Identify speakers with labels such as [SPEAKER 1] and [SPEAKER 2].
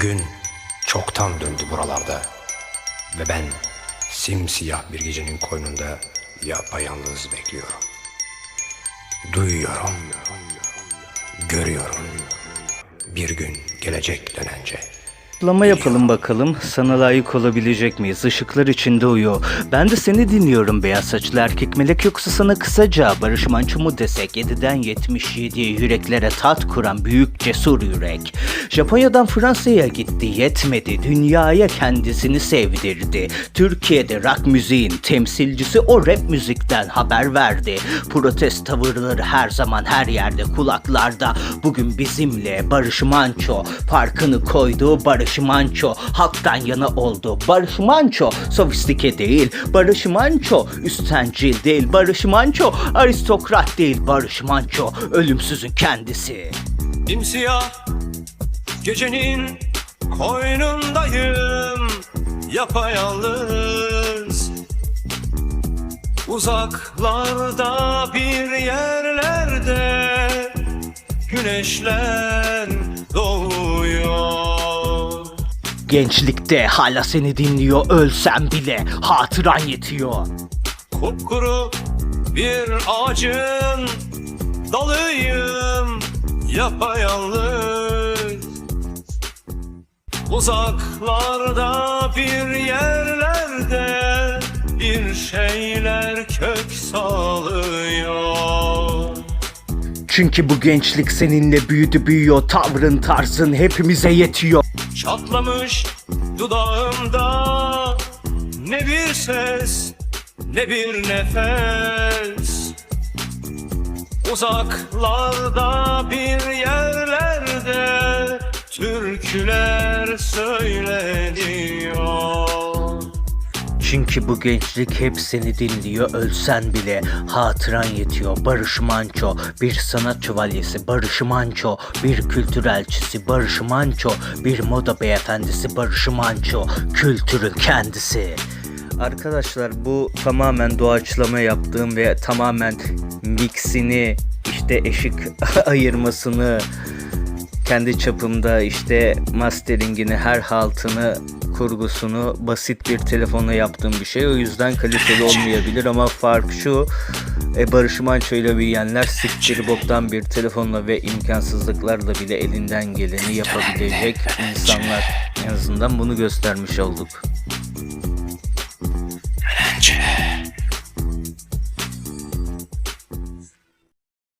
[SPEAKER 1] Gün çoktan döndü buralarda ve ben simsiyah bir gecenin koynunda yapayalnız bekliyorum. Duyuyorum, görüyorum. Bir gün gelecek dönence.
[SPEAKER 2] Lama yapalım bakalım. Sana layık olabilecek miyiz? Işıklar içinde uyu. Ben de seni dinliyorum beyaz saçlı erkek melek yoksa sana kısaca Barış Manço mu desek 7'den 77'ye yüreklere tat kuran büyük cesur yürek. Japonya'dan Fransa'ya gitti yetmedi. Dünyaya kendisini sevdirdi. Türkiye'de rock müziğin temsilcisi o rap müzikten haber verdi. Protest tavırları her zaman her yerde kulaklarda. Bugün bizimle Barış Manço farkını koydu. Barış Manço halktan yana oldu. Barış Manço sofistike değil. Barış Manço üstencil değil. Barış Manço aristokrat değil. Barış Manço ölümsüzün kendisi.
[SPEAKER 3] Simsiyah gecenin koynundayım yapayalnız Uzaklarda bir yerlerde güneşler doğuyor
[SPEAKER 2] Gençlikte hala seni dinliyor ölsem bile hatıran yetiyor.
[SPEAKER 3] Kupkuru bir ağacın dalıyım yapayalnız Uzaklarda bir yerlerde bir şeyler kök salıyor
[SPEAKER 2] Çünkü bu gençlik seninle büyüdü büyüyor tavrın tarzın hepimize yetiyor.
[SPEAKER 3] Çatlamış dudağımda. Ne bir ses ne bir nefes. Uzaklarda bir yerlerde türküler söyleniyor
[SPEAKER 2] Çünkü bu gençlik hep seni dinliyor ölsen bile hatıran yetiyor. Barış Manço bir sanat şövalyesi Barış Manço bir kültür elçisi Barış Manço bir moda beyefendisi Barış Manço kültürün kendisi. Arkadaşlar bu tamamen doğaçlama yaptığım ve tamamen mixini işte eşik ayırmasını kendi çapımda işte masteringini her haltını kurgusunu basit bir telefonla yaptığım bir şey. O yüzden kaliteli olmayabilir ama fark şu e, Barış Manço ile büyüyenler siktir boktan bir telefonla ve imkansızlıklarla bile elinden geleni yapabilecek insanlar. En azından bunu göstermiş olduk.
[SPEAKER 1] Dönence.